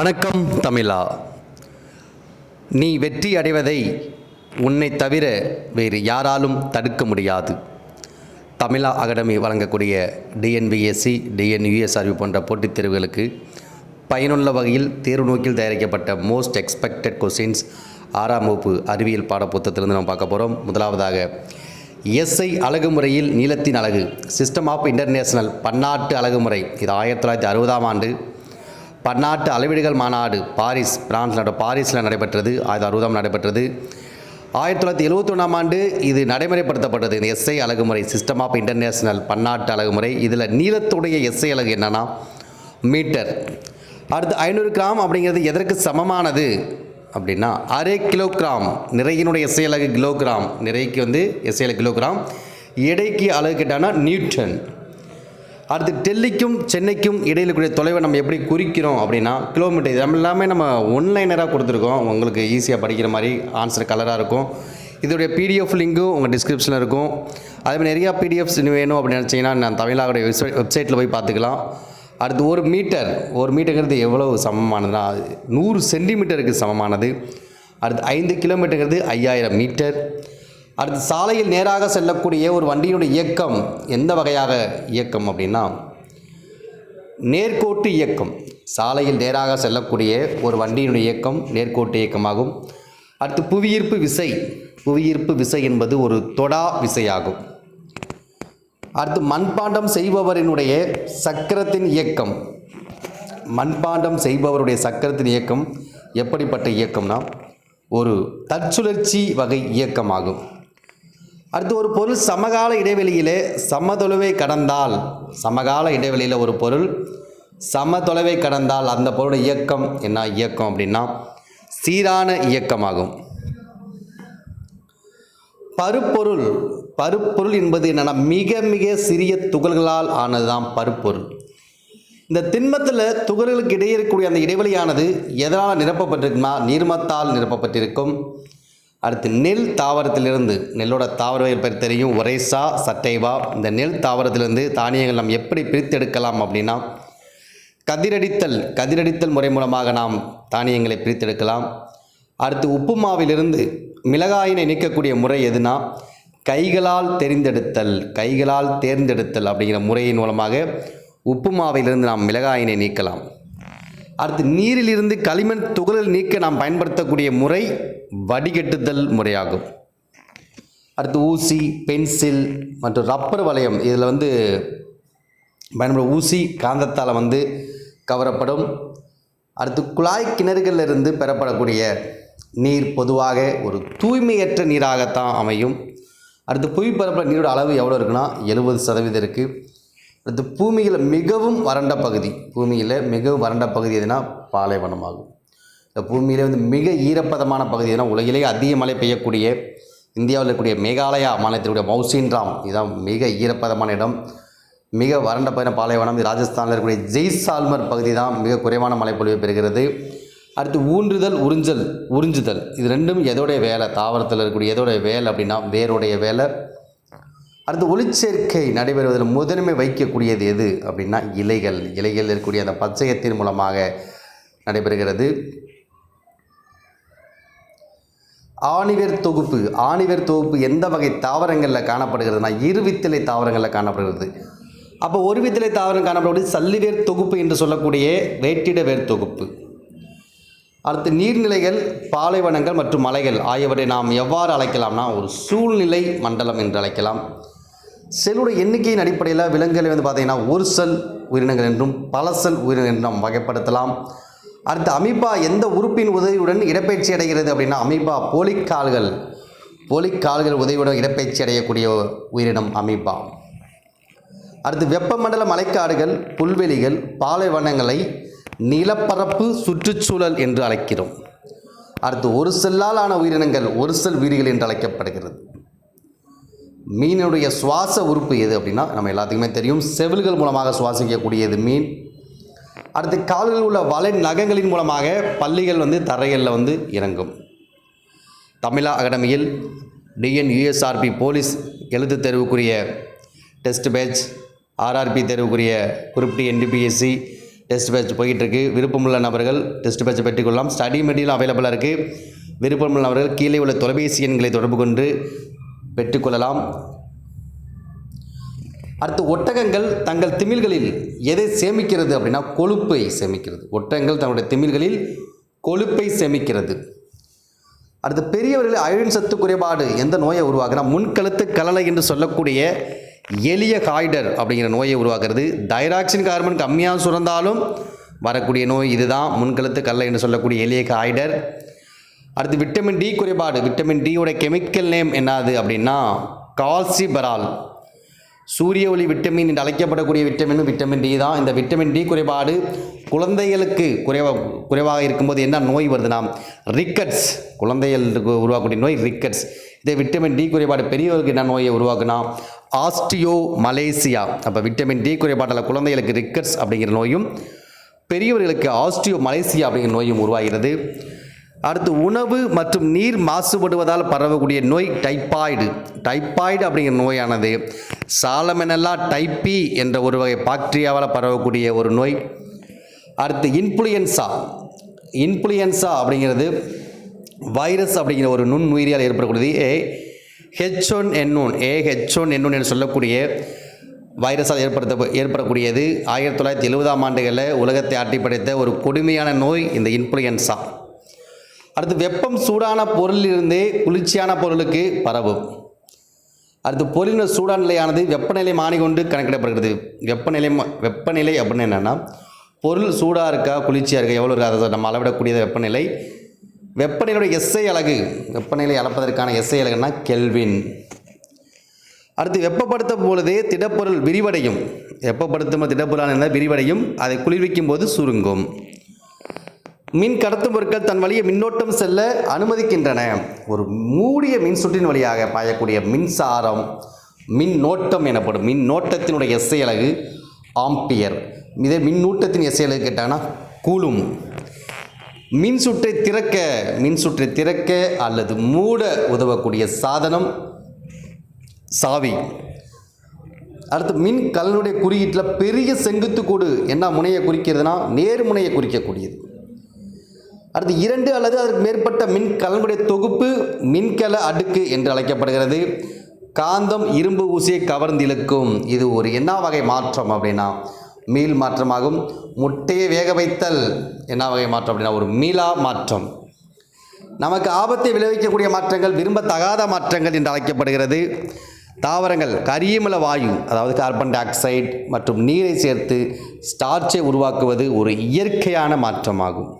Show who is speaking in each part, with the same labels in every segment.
Speaker 1: வணக்கம் தமிழா. நீ வெற்றி அடைவதை உன்னை தவிர வேறு யாராலும் தடுக்க முடியாது. தமிழா அகாடமி வழங்கக்கூடிய டிஎன்பிஎஸ்சி டிஎன்யூஎஸ்ஆர்பி போன்ற போட்டித் தேர்வுகளுக்கு பயனுள்ள வகையில் தேர்வு நோக்கில் தயாரிக்கப்பட்ட மோஸ்ட் எக்ஸ்பெக்டட் கொஸ்டின்ஸ் ஆறாம் வகுப்பு அறிவியல் பாடப்புத்தகத்திலிருந்து நம்ம பார்க்க போகிறோம் முதலாவதாக எஸ்ஐ அழகுமுறையில் நீளத்தின் அழகு சிஸ்டம் ஆஃப் இன்டர்நேஷனல் பன்னாட்டு அழகுமுறை இது ஆயிரத்தி தொள்ளாயிரத்தி அறுபதாம் ஆண்டு பன்னாட்டு அளவீடுகள் மாநாடு பாரிஸ் பிரான்ஸ் நட பாரிஸில் நடைபெற்றது ஆயிரத்தி அறுபதாம் நடைபெற்றது. ஆயிரத்தி தொள்ளாயிரத்தி எழுபத்தொன்னாம் ஆண்டு இது நடைமுறைப்படுத்தப்பட்டது. இந்த எஸ்ஐ அழகுமுறை சிஸ்டம் ஆஃப் இன்டர்நேஷனல் பன்னாட்டு அழகுமுறை. இதில் நீளத்துடைய எஸ்ஐ அழகு என்னன்னா மீட்டர். அடுத்து ஐநூறு கிராம் அப்படிங்கிறது எதற்கு சமமானது? அப்படின்னா அரை கிலோகிராம். நிறையினுடைய எஸ்ஐ அலகு கிலோகிராம். நிறைக்கு வந்து எஸ்ஐ அலகு கிலோகிராம். எடைக்கு அலகு கேட்டானா நியூட்டன். அடுத்து டெல்லிக்கும் சென்னைக்கும் இடையில் இருக்கக்கூடிய தொலைவை நம்ம எப்படி குறிக்கிறோம் அப்படின்னா கிலோமீட்டர் இது எல்லாமே நம்ம ஒன்லைனராக கொடுத்துருக்கோம். உங்களுக்கு ஈஸியாக படிக்கிற மாதிரி ஆன்சர் கலராக இருக்கும். இதோடைய பிடிஎஃப் லிங்க்கும் உங்கள் டிஸ்கிரிப்ஷனில் இருக்கும். அதே மாதிரி நிறையா பிடிஎஃப்ஸ் வேணும் அப்படின்னு நினச்சிங்கன்னா நான் தமிழாவுடைய வெப்சைட் வெப்சைட்டில் போய் பார்த்துக்கலாம். அடுத்து ஒரு மீட்டர் ஒரு மீட்டருங்கிறது எவ்வளவு சமமானதுன்னா நூறு சென்டிமீட்டருக்கு சமமானது. அடுத்து ஐந்து கிலோமீட்டருங்கிறது ஐயாயிரம் மீட்டர் அடுத்து சாலையில் நேராக செல்லக்கூடிய ஒரு வண்டியினுடைய இயக்கம் எந்த வகையாக இயக்கம் அப்படின்னா நேர்கோட்டு இயக்கம். சாலையில் நேராக செல்லக்கூடிய ஒரு வண்டியினுடைய இயக்கம் நேர்கோட்டு இயக்கமாகும். அடுத்து புவியீர்ப்பு விசை. புவியீர்ப்பு விசை என்பது ஒரு தொடா விசையாகும். அடுத்து மண்பாண்டம் செய்பவரினுடைய சக்கரத்தின் இயக்கம். மண்பாண்டம் செய்பவருடைய சக்கரத்தின் இயக்கம் எப்படிப்பட்ட இயக்கம்னா ஒரு தற்சுழற்சி வகை இயக்கமாகும். அடுத்து ஒரு பொருள் சமகால இடைவெளியிலே சமதொலைவை கடந்தால் சமகால இடைவெளியில் ஒரு பொருள் சமதொலைவை கடந்தால் அந்த பொருளோட இயக்கம் என்ன இயக்கம் அப்படின்னா சீரான இயக்கமாகும். பருப்பொருள் பருப்பொருள் என்பது என்னென்னா மிக மிக சிறிய துகள்களால் ஆனதுதான் பருப்பொருள். இந்த திண்மத்தில் துகள்களுக்கு இடையே இருக்கக்கூடிய அந்த இடைவெளியானது எதனால் நிரப்பப்பட்டிருக்குமா நீர்மத்தால் நிரப்பப்பட்டிருக்கும். அடுத்து நெல் தாவரத்திலிருந்து நெல்லோட தாவர பெயர் தெரியும். ஒரேசா சட்டைவா. இந்த நெல் தாவரத்திலிருந்து தானியங்கள் நாம் எப்படி பிரித்தெடுக்கலாம் அப்படின்னா கதிரடித்தல் கதிரடித்தல் முறை மூலமாக நாம் தானியங்களை பிரித்தெடுக்கலாம். அடுத்து உப்பு மாவிலிருந்து மிளகாயினை நீக்கக்கூடிய முறை எதுனா கைகளால் தெரிந்தெடுத்தல் கைகளால் தேர்ந்தெடுத்தல் அப்படிங்கிற முறையின் மூலமாக உப்பு மாவிலிருந்து நாம் மிளகாயினை நீக்கலாம். அடுத்து நீரிலிருந்து களிமண் துகளில் நீக்க நாம் பயன்படுத்தக்கூடிய முறை வடிகட்டுதல் முறையாகும். அடுத்து ஊசி பென்சில் மற்றும் ரப்பர் வளையம். இதில் வந்து பயன்படும் ஊசி காந்தத்தால் வந்து கவரப்படும். அடுத்து குழாய் கிணறுகளில் இருந்து பெறப்படக்கூடிய நீர் பொதுவாக ஒரு தூய்மையற்ற நீராகத்தான் அமையும். அடுத்து புவிப்பரப்பில் நீரோட அளவு எவ்வளோ இருக்குன்னா எழுபது சதவீதம் இருக்குது அடுத்து பூமியில் மிகவும் வறண்ட பகுதி. பூமியில் மிகவும் வறண்ட பகுதி எதுனா பாலைவனமாகும். இந்த பூமியிலே வந்து மிக ஈரப்பதமான பகுதி எதுனா உலகிலேயே அதிக மழை பெய்யக்கூடிய இந்தியாவில் இருக்கக்கூடிய மேகாலயா மாநிலத்தினுடைய மௌசின்ராம். இதுதான் மிக ஈரப்பதமான இடம். மிக வறண்ட பகுதியான பாலைவனம். இது ராஜஸ்தானில் இருக்கக்கூடிய ஜெய்சால்மர் பகுதி தான் மிக குறைவான மழைப்பொழிவை பெறுகிறது. அடுத்து ஊன்றுதல் உறிஞ்சல் உறிஞ்சுதல். இது ரெண்டும் எதோடைய வேலை? தாவரத்தில் இருக்கக்கூடிய எதோடைய வேலை அப்படின்னா வேருடைய வேலை. அடுத்து ஒளிச்சேர்க்கை நடைபெறுவதில் முதன்மை வைக்கக்கூடியது எது அப்படின்னா இலைகள். இலைகள் இருக்கக்கூடிய அந்த பச்சையத்தின் மூலமாக நடைபெறுகிறது. ஆணிவேர் தொகுப்பு. ஆணிவேர் தொகுப்பு எந்த வகை தாவரங்களில் காணப்படுகிறதுனா இருவித்திலை தாவரங்களில் காணப்படுகிறது. அப்போ ஒரு வித்திலை தாவரம் காணப்படக்கூடிய சல்லிவேர் தொகுப்பு என்று சொல்லக்கூடிய வேட்டிட வேர் தொகுப்பு. அடுத்து நீர்நிலைகள் பாலைவனங்கள் மற்றும் மலைகள் ஆகியவற்றை நாம் எவ்வாறு அழைக்கலாம்னா ஒரு சூழ்நிலை மண்டலம் என்று அழைக்கலாம். செல்லுடைய எண்ணிக்கையின் அடிப்படையில் விலங்குகளை வந்து பார்த்திங்கன்னா ஒரு செல் உயிரினங்கள் என்றும் பல செல் உயிரினங்கள் என்றும் நாம் வகைப்படுத்தலாம். அடுத்து அமீபா எந்த உறுப்பின் உதவியுடன் இடப்பயிற்சி அடைகிறது அப்படின்னா அமீபா போலிக்கால்கள். போலிக்கால்கள் உதவியுடன் இடப்பயிற்சி அடையக்கூடிய உயிரினம் அமீபா. அடுத்து வெப்பமண்டல மலைக்காடுகள் புல்வெளிகள் பாலைவனங்களை நிலப்பரப்பு சுற்றுச்சூழல் என்று அழைக்கிறோம். அடுத்து ஒரு செல்லால் ஆன உயிரினங்கள் ஒரு செல் உயிரிகள் என்று அழைக்கப்படுகிறது. மீனுடைய சுவாச உறுப்பு எது அப்படின்னா நம்ம எல்லாத்துக்குமே தெரியும் செவில்கள் மூலமாக சுவாசிக்கக்கூடியது மீன். அடுத்து கால்களில் உள்ள வலை நகங்களின் மூலமாக பள்ளிகள் வந்து தரைகளில் வந்து இறங்கும். தமிழா அகாடமியில் டிஎன் யூஎஸ்ஆர்பி போலீஸ் எழுத்து தேர்வுக்குரிய test batch RRB தேர்வுக்குரிய group D NTPC test batch போயிட்டுருக்கு. விருப்பமுள்ள நபர்கள் டெஸ்ட் பேட்சை பெற்றுக்கொள்ளலாம். ஸ்டடி மெட்டீரியல் அவைலபிளாக இருக்குது விருப்பமுள்ள நபர்கள் கீழே உள்ள தொலைபேசி எண்களை தொடர்பு கொண்டு பெற்றுக்கொள்ளலாம். அடுத்து ஒட்டகங்கள் தங்கள் திமில்களில் எதை சேமிக்கிறது அப்படின்னா கொழுப்பை சேமிக்கிறது. ஒட்டகங்கள் தங்களுடைய திமில்களில் கொழுப்பை சேமிக்கிறது. அடுத்து பெரியவர்களில் அயன் சத்து குறைபாடு எந்த நோயை உருவாக்குனா முன்கழுத்து கலலை என்று சொல்லக்கூடிய எளிய காய்டர் அப்படிங்கிற நோயை உருவாக்குறது. தைராக்சின் கார்பன் கம்மியாக சுரந்தாலும் வரக்கூடிய நோய் இதுதான். முன்கழுத்து கல்லை என்று சொல்லக்கூடிய எளிய காய்டர் அடுத்து விட்டமின் டி குறைபாடு. விட்டமின் டியோட கெமிக்கல் நேம் என்னது அப்படின்னா கால்சிபரால் சூரிய ஒளி விட்டமின் என்று அழைக்கப்படக்கூடிய விட்டமின் விட்டமின் டி தான். இந்த விட்டமின் டி குறைபாடு குழந்தைகளுக்கு குறைவாக குறைவாக இருக்கும்போது என்ன நோய் வருதுன்னா ரிக்கட்ஸ் குழந்தைகளுக்கு உருவாக்கக்கூடிய நோய் ரிக்கட்ஸ் இதே விட்டமின் டி குறைபாடு பெரியவர்களுக்கு என்ன நோயை உருவாக்குனா ஆஸ்டியோ மலேசியா அப்போ விட்டமின் டி குறைபாட்டில் குழந்தைகளுக்கு ரிக்கட்ஸ் அப்படிங்கிற நோயும் பெரியவர்களுக்கு ஆஸ்டியோ மலேசியா அப்படிங்கிற நோயும் உருவாகிறது. அடுத்து உணவு மற்றும் நீர் மாசுபடுவதால் பரவக்கூடிய நோய் டைப்பாய்டு டைப்பாய்டு அப்படிங்கிற நோயானது சாலமெனல்லா டைப்பி என்ற ஒரு வகை பாக்டீரியாவால் பரவக்கூடிய ஒரு நோய். அடுத்து இன்ஃப்ளூயன்சா. இன்ஃப்ளூயன்சா அப்படிங்கிறது வைரஸ் அப்படிங்கிற ஒரு நுண்ணுயிரியால் ஏற்படக்கூடியது. A H one N one A H one N one என்று சொல்லக்கூடிய வைரஸால் ஏற்படுத்த ஏற்படக்கூடியது. ஆயிரத்தி தொள்ளாயிரத்தி எழுபதாம் ஆண்டுகளில் உலகத்தை ஆட்டிப்படைத்த ஒரு கொடுமையான நோய் இந்த இன்ஃப்ளூயன்சா. அடுத்து வெப்பம் சூடான பொருளிலிருந்தே குளிர்ச்சியான பொருளுக்கு பரவும் அடுத்து பொருளின சூடான நிலையானது வெப்பநிலை மாறிக்கொண்டு கணக்கிடப்படுகிறது. வெப்பநிலை வெப்பநிலை அப்படின்னு என்னென்னா பொருள் சூடாக இருக்கா குளிர்ச்சியாக இருக்கா எவ்வளோ இருக்கா அதை நம்ம அளவிடக்கூடிய வெப்பநிலை. வெப்பநிலையோட எஸ்ஐ அலகு வெப்பநிலை அளப்பதற்கான எஸ்ஐ அலகுன்னா கெல்வின். அடுத்து வெப்பப்படுத்தும் பொழுதே திடப்பொருள் விரிவடையும். வெப்பப்படுத்தும் திடப்பொருளான என்ன? விரிவடையும். அதை குளிர்விக்கும் போது சுருங்கும். மின் கடத்தும் பொருட்கள் தன் வழியே மின்னோட்டம் செல்ல அனுமதிக்கின்றன. ஒரு மூடிய மின் சுற்றின் வழியாக பாயக்கூடிய மின்சாரம் மின்னோட்டம் எனப்படும் மின்னோட்டத்தினுடைய எஸ்ஐயலகு ஆம்பியர். இதே மின்னூட்டத்தின் எஸ்ஐயலகு கேட்டாங்கன்னா கூலும் மின் சுற்றை திறக்க மின் சுற்றை திறக்க அல்லது மூட உதவக்கூடிய சாதனம் சாவி. அடுத்து மின் கலனுடைய குறியீட்டில் பெரிய செங்குத்து கூடு என்ன முனையை குறிக்கிறதுனா நேர்முனையை குறிக்கக்கூடியது. அடுத்து இரண்டு அல்லது அதற்கு மேற்பட்ட மின் கலனுடைய தொகுப்பு மின்கல அடுக்கு என்று அழைக்கப்படுகிறது. காந்தம் இரும்பு ஊசியை கவர்ந்து இழுக்கும். இது ஒரு என்ன வகை மாற்றம் அப்படின்னா மீள் மாற்றமாகும். முட்டையை வேக வைத்தல் என்ன வகை மாற்றம் அப்படின்னா ஒரு மீளா மாற்றம். நமக்கு ஆபத்தை விளைவிக்கக்கூடிய மாற்றங்கள் விரும்பத்தகாத மாற்றங்கள் என்று அழைக்கப்படுகிறது. தாவரங்கள் கரியமில வாயு அதாவது கார்பன் டை ஆக்சைடு மற்றும் நீரை சேர்த்து ஸ்டார்ச்சை உருவாக்குவது ஒரு இயற்கையான மாற்றமாகும்.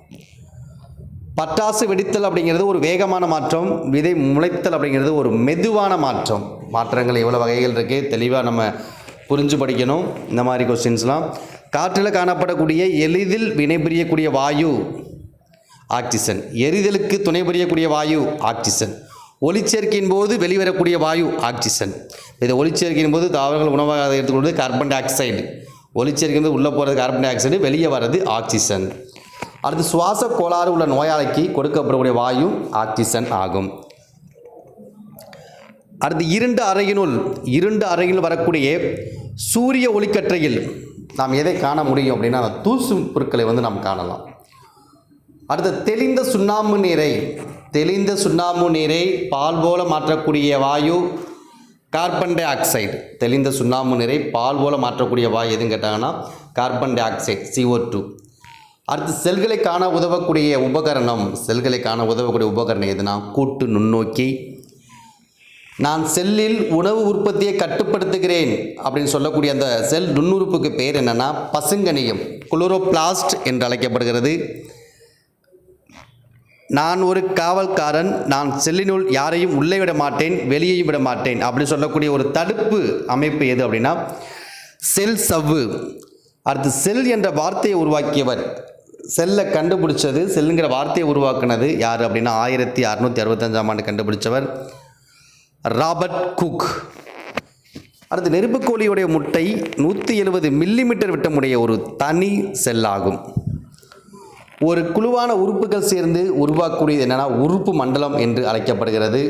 Speaker 1: பட்டாசு வெடித்தல் அப்படிங்கிறது ஒரு வேகமான மாற்றம் விதை முளைத்தல் அப்படிங்கிறது ஒரு மெதுவான மாற்றம். மாற்றங்கள் எவ்வளோ வகைகள் இருக்குது தெளிவாக நம்ம புரிஞ்சு படிக்கணும். இந்த மாதிரி கொஸ்டின்ஸ்லாம் காற்றில் காணப்படக்கூடிய எளிதில் வினைபுரியக்கூடிய வாயு ஆக்சிஜன் எரிதலுக்கு துணை புரியக்கூடிய வாயு ஆக்சிஜன் ஒளிச்சேர்க்கையின் போது வெளிவரக்கூடிய வாயு ஆக்சிஜன் இதை ஒளிச்சேர்க்கையின் போது தாவரங்கள் உணவாக எடுத்துக்கொள்வது கார்பன் டை ஆக்சைடு ஒளிச்சேர்க்கை வந்து உள்ளே போகிறது கார்பன் டை ஆக்சைடு வெளியே வர்றது ஆக்சிஜன் அடுத்து சுவாச கோளாறு உள்ள நோயாளிக்கு கொடுக்கப்படக்கூடிய வாயு ஆக்சிஜன் ஆகும். அடுத்து இருண்ட அறையினுள் இருண்ட அறையில் வரக்கூடிய சூரிய ஒளிக்கற்றையில் நாம் எதை காண முடியும் அப்படின்னா அந்த தூசு பொருட்களை வந்து நாம் காணலாம். அடுத்து தெளிந்த சுண்ணாம்பு நீரை தெளிந்த சுண்ணாம்பு நீரை பால் போல மாற்றக்கூடிய வாயு கார்பன் டை ஆக்சைடு. தெளிந்த சுண்ணாம்பு நீரை பால் போல மாற்றக்கூடிய வாயு எதுன்னு கேட்டாங்கன்னா carbon dioxide CO two. அடுத்து செல்களை காண உதவக்கூடிய உபகரணம் செல்களை காண உதவக்கூடிய உபகரணம் எதுனா கூட்டு நுண்ணோக்கி நான் செல்லில் உணவு உற்பத்தியை கட்டுப்படுத்துகிறேன் அப்படின்னு சொல்லக்கூடிய அந்த செல் நுண்ணுறுப்புக்கு பேர் என்னன்னா பசுங்கணியம் குளோரோபிளாஸ்ட் என்று அழைக்கப்படுகிறது. நான் ஒரு காவல்காரன் நான் செல்லினுள் யாரையும் உள்ளே விட மாட்டேன் வெளியேயும் விட மாட்டேன் அப்படின்னு சொல்லக்கூடிய ஒரு தடுப்பு அமைப்பு எது அப்படின்னா செல் சவ்வு. அடுத்து செல் என்ற வார்த்தையை உருவாக்கியவர் செல்லை கண்டுபிடிச்சது செல்லுங்கிற வார்த்தையை உருவாக்குனது யார் அப்படின்னா ஆயிரத்தி அறுநூற்றி அறுபத்தஞ்சாம் ஆண்டு கண்டுபிடிச்சவர் ராபர்ட் குக். அடுத்து நெருப்புக்கோழியுடைய முட்டை நூற்றி எழுபது மில்லிமீட்டர் விட்டமுடைய ஒரு தனி செல்லாகும். ஒரு குழுவான உறுப்புகள் சேர்ந்து உருவாக்கக்கூடியது என்னென்னா உறுப்பு மண்டலம் என்று அழைக்கப்படுகிறது.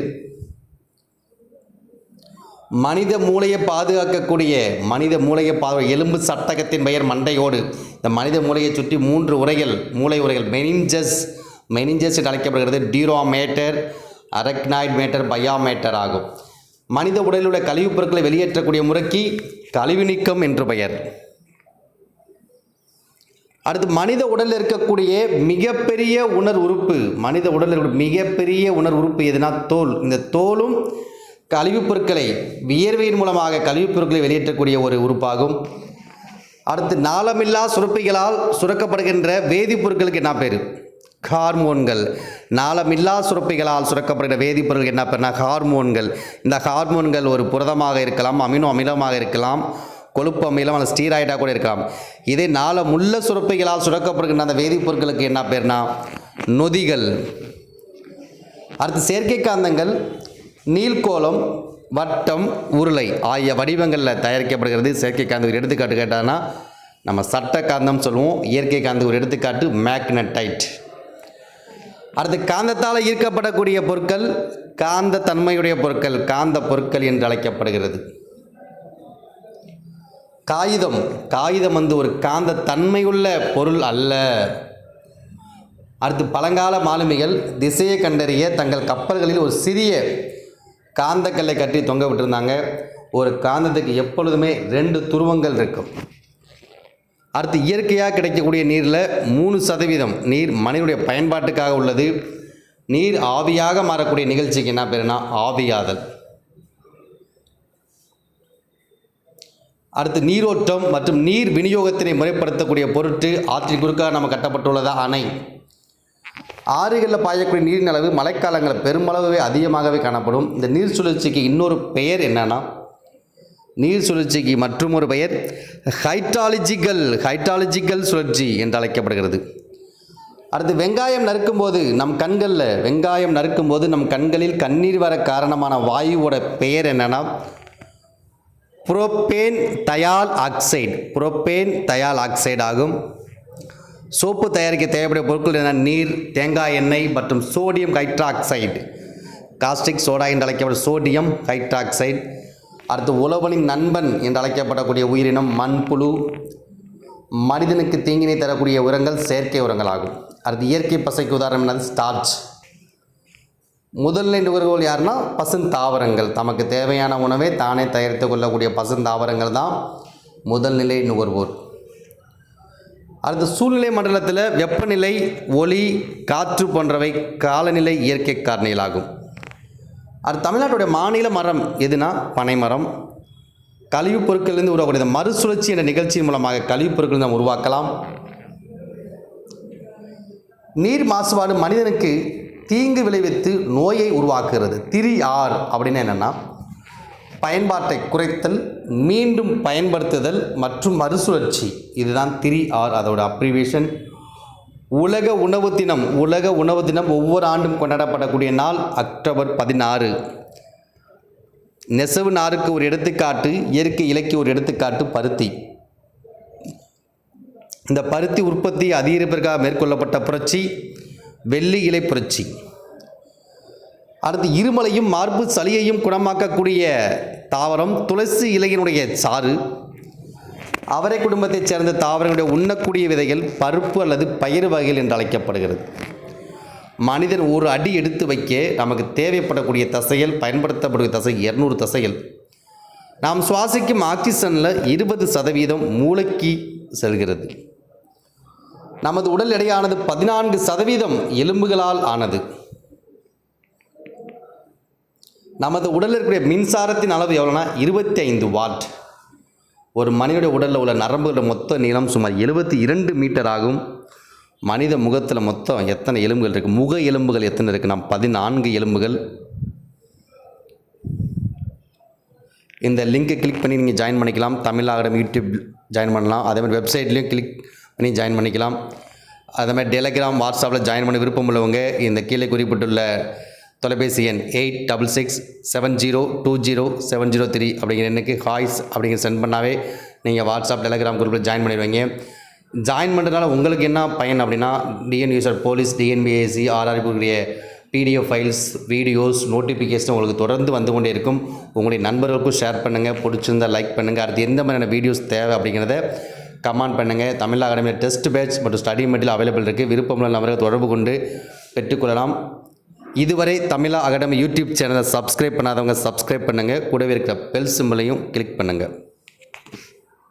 Speaker 1: மனித மூளையை பாதுகாக்கக்கூடிய மனித மூளையை பாது எலும்பு சட்டகத்தின் பெயர் மண்டையோடு. இந்த மனித மூளையை சுற்றி மூன்று உரைகள் மூளை உரைகள். மெனிஞ்சஸ் மெனிஞ்சஸ் என்று அழைக்கப்படுகிறது. டியூரோமேட்டர் அரக்னாய்ட் மேட்டர் பயாமேட்டர் ஆகும். மனித உடலில் உள்ள கழிவுப் பொருட்களை வெளியேற்றக்கூடிய முறைக்கு கழிவு நீக்கம் என்று பெயர். அடுத்து மனித உடலில் இருக்கக்கூடிய மிகப்பெரிய உணர் உறுப்பு மனித உடலில் மிகப்பெரிய உணர் உறுப்பு எதுனா தோல். இந்த தோலும் கழிவுப் பொருட்களை வியர்வையின் மூலமாக கழிவுப் பொருட்களை வெளியேற்றக்கூடிய ஒரு உறுப்பாகும். அடுத்து நாளமில்லா சுரப்பிகளால் சுரக்கப்படுகின்ற வேதிப்பொருட்களுக்கு என்ன பேர்? ஹார்மோன்கள். நாளமில்லா சுரப்பிகளால் சுரக்கப்படுகிற வேதிப்பொருட்கள் என்ன பேர்னா ஹார்மோன்கள். இந்த ஹார்மோன்கள் ஒரு புரதமாக இருக்கலாம் அமினோ அமிலமாக இருக்கலாம் கொழுப்பு அமிலம் அல்லது ஸ்டீராய்டாக கூட இருக்கலாம். இதே நாளமுள்ள சுரப்பிகளால் சுரக்கப்படுகின்ற அந்த வேதிப்பொருட்களுக்கு என்ன பேர்னா? நொதிகள். அடுத்து செயற்கை காந்தங்கள். நீள்கோளம் வட்டம் உருளை ஆகிய வடிவங்களில் தயாரிக்கப்படுகிறது. செயற்கை காந்த ஒரு எடுத்துக்காட்டு கேட்டான்னா நம்ம சட்ட காந்தம் சொல்லுவோம். இயற்கை காந்த ஒரு எடுத்துக்காட்டு மேக்னடைட் அடுத்து காந்தத்தால் ஈர்க்கப்படக்கூடிய பொருட்கள் காந்த தன்மையுடைய பொருட்கள் காந்த பொருட்கள் என்று அழைக்கப்படுகிறது. காகிதம் காகிதம் வந்து ஒரு காந்த தன்மையுள்ள பொருள் அல்ல. அடுத்து பழங்கால மாலுமிகள் திசையை கண்டறிய தங்கள் கப்பல்களில் ஒரு சிறிய காந்தக்கல்லை கட்டி தொங்க விட்டுருந்தாங்க. ஒரு காந்தத்துக்கு எப்பொழுதுமே ரெண்டு துருவங்கள் இருக்கும். அடுத்து இயற்கையாக கிடைக்கக்கூடிய நீரில் மூணு சதவீதம் நீர் மனிதனுடைய பயன்பாட்டுக்காக உள்ளது. நீர் ஆவியாக மாறக்கூடிய நிகழ்ச்சிக்கு என்ன பேருனா ஆவியாதல். அடுத்து நீரோட்டம் மற்றும் நீர் விநியோகத்தினை முறைப்படுத்தக்கூடிய பொருட்டு ஆற்றின் குறுக்காக நம்ம கட்டப்பட்டுள்ளதா அணை. ஆறுகளில் பாயக்கூடிய நீரின் அளவு மழைக்காலங்களில் பெருமளவே அதிகமாகவே காணப்படும். இந்த நீர் சுழற்சிக்கு இன்னொரு பெயர் என்னென்னா நீர் சுழற்சிக்கு மற்றும் ஒரு பெயர் ஹைட்ராலஜிக்கல் ஹைட்ராலஜிக்கல் சுழற்சி என்று அழைக்கப்படுகிறது. அடுத்து வெங்காயம் நறுக்கும்போது நம் கண்களில் வெங்காயம் நறுக்கும்போது நம் கண்களில் கண்ணீர் வர காரணமான வாயுவோட பெயர் என்னென்னா propanethial oxide. Propanethial oxide ஆகும். சோப்பு தயாரிக்க தேவைப்படும் பொருட்கள் என்ன? நீர் தேங்காய் எண்ணெய் மற்றும் சோடியம் ஹைட்ராக்சைடு காஸ்டிக் சோடா என்று அழைக்கப்படும் சோடியம் ஹைட்ராக்சைடு அடுத்து உழவனின் நண்பன் என்று அழைக்கப்படக்கூடிய உயிரினம் மண்புழு மனிதனுக்கு தீங்கினை தரக்கூடிய உரங்கள் செயற்கை உரங்கள் ஆகும் அடுத்து இயற்கை பசைக்கு உதாரணம் என்னது? ஸ்டார்ச் முதல்நிலை நுகர்வோர் யாருன்னா? பசுந்தாவரங்கள். தமக்கு தேவையான உணவை தானே தயாரித்து கொள்ளக்கூடிய பசுந்தாவரங்கள் தான் முதல்நிலை நுகர்வோர். அடுத்த சூழ்நிலை மண்டலத்தில் வெப்பநிலை ஒளி காற்று போன்றவை காலநிலை இயற்கை காரணிகளாகும். அடுத்து தமிழ்நாட்டுடைய மாநில மரம் எதுனா? பனைமரம் கழிவுப் பொருட்களிலிருந்து உருவாக்கக்கூடிய மறுசுழற்சி என்ற நிகழ்ச்சியின் மூலமாக கழிவுப் பொருட்களை நாம் உருவாக்கலாம். நீர் மாசுபாடு மனிதனுக்கு தீங்கு விளைவித்து நோயை உருவாக்குகிறது. திரி ஆர் அப்படின்னு என்னென்னா பயன்பாட்டை குறைத்தல் மீண்டும் பயன்படுத்துதல் மற்றும் மறுசுழற்சி. இதுதான் திரி ஆர் அதோட அப்ரிவேஷன் உலக உணவு தினம் உலக உணவு தினம் ஒவ்வொரு ஆண்டும் கொண்டாடப்படக்கூடிய நாள் அக்டோபர் பதினாறு. நெசவு நாருக்கு ஒரு எடுத்துக்காட்டு இயற்கை இலக்கிய ஒரு எடுத்துக்காட்டு பருத்தி. இந்த பருத்தி உற்பத்தி அதிகரிப்பதற்காக மேற்கொள்ளப்பட்ட புரட்சி வெள்ளி இலை புரட்சி. அடுத்து இருமலையும் மார்பு சளியையும் குணமாக்கக்கூடிய தாவரம் துளசி இலையினுடைய சாறு. அவரை குடும்பத்தைச் சேர்ந்த தாவரங்களுடைய உண்ணக்கூடிய விதைகள் பருப்பு அல்லது பயிர் வகைகள் என்று அழைக்கப்படுகிறது. மனிதன் ஒரு அடி எடுத்து வைக்க நமக்கு தேவைப்படக்கூடிய தசைகள் பயன்படுத்தக்கூடிய தசை இரநூறு தசைகள். நாம் சுவாசிக்கும் ஆக்சிஜனில் இருபது சதவீதம் மூளைக்கு செல்கிறது. நமது உடல் எடையானது பதினான்கு சதவீதம் எலும்புகளால் ஆனது. நமது உடலில் இருக்கக்கூடிய மின்சாரத்தின் அளவு எவ்வளோனா இருபத்தி ஐந்து வாட். ஒரு மனிதனுடைய உடலில் உள்ள நரம்புகளோட மொத்த நீளம் சுமார் எழுபத்தி இரண்டு மீட்டர் ஆகும். மனித முகத்தில் மொத்தம் எத்தனை எலும்புகள் இருக்குது முக எலும்புகள் எத்தனை இருக்குது நம் பதினான்கு எலும்புகள். இந்த லிங்கை கிளிக் பண்ணி நீங்கள் ஜாயின் பண்ணிக்கலாம். தமிழ் யூடியூப் ஜாயின் பண்ணலாம். அதே மாதிரி வெப்சைட்லேயும் கிளிக் பண்ணி ஜாயின் பண்ணிக்கலாம். அதே மாதிரி டெலகிராம் வாட்ஸ்அப்பில் ஜாயின் பண்ண விருப்பம் உள்ளவங்க இந்த கீழே குறிப்பிட்டுள்ள தொலைபேசி எண் eight double six seven zero two zero seven zero three அப்படிங்கிற எண்ணுக்கு ஹாய்ஸ் அப்படிங்கிற சென்ட் பண்ணாவே நீங்கள் வாட்ஸ்அப் டெலகிராம் குரூப்பில் ஜாயின் பண்ணிடுவீங்க. ஜாயின் பண்ணுறதுனால உங்களுக்கு என்ன பயன் அப்படின்னா டிஎன் யூசர் போலீஸ் டிஎன்பிஎஸ்சி ஆர்ஆர்பிக்குரிய பிடிஎஃப் ஃபைல்ஸ் வீடியோஸ் நோட்டிஃபிகேஷன் உங்களுக்கு தொடர்ந்து வந்து கொண்டே இருக்கும். உங்களுடைய நண்பர்களுக்கும் ஷேர் பண்ணுங்கள் பிடிச்சிருந்தா லைக் பண்ணுங்கள் அடுத்து எந்த மாதிரியான வீடியோஸ் தேவை அப்படிங்கிறத கமெண்ட் பண்ணுங்கள் தமிழ் அகாடமியில் டெஸ்ட் பேட்ச் மற்றும் ஸ்டடி மெட்டீரியல் அவைலபிள் இருக்குது விருப்பமுள்ள நபர்கள் தொடர்பு கொண்டு பெற்றுக்கொள்ளலாம். இதுவரை தமிழா அகாடமி யூடியூப் சேனலை சப்ஸ்கிரைப் பண்ணாதவங்க சப்ஸ்கிரைப் பண்ணுங்கள் கூடவே இருக்கிற பெல் சிம்பிளையும் கிளிக் பண்ணுங்கள்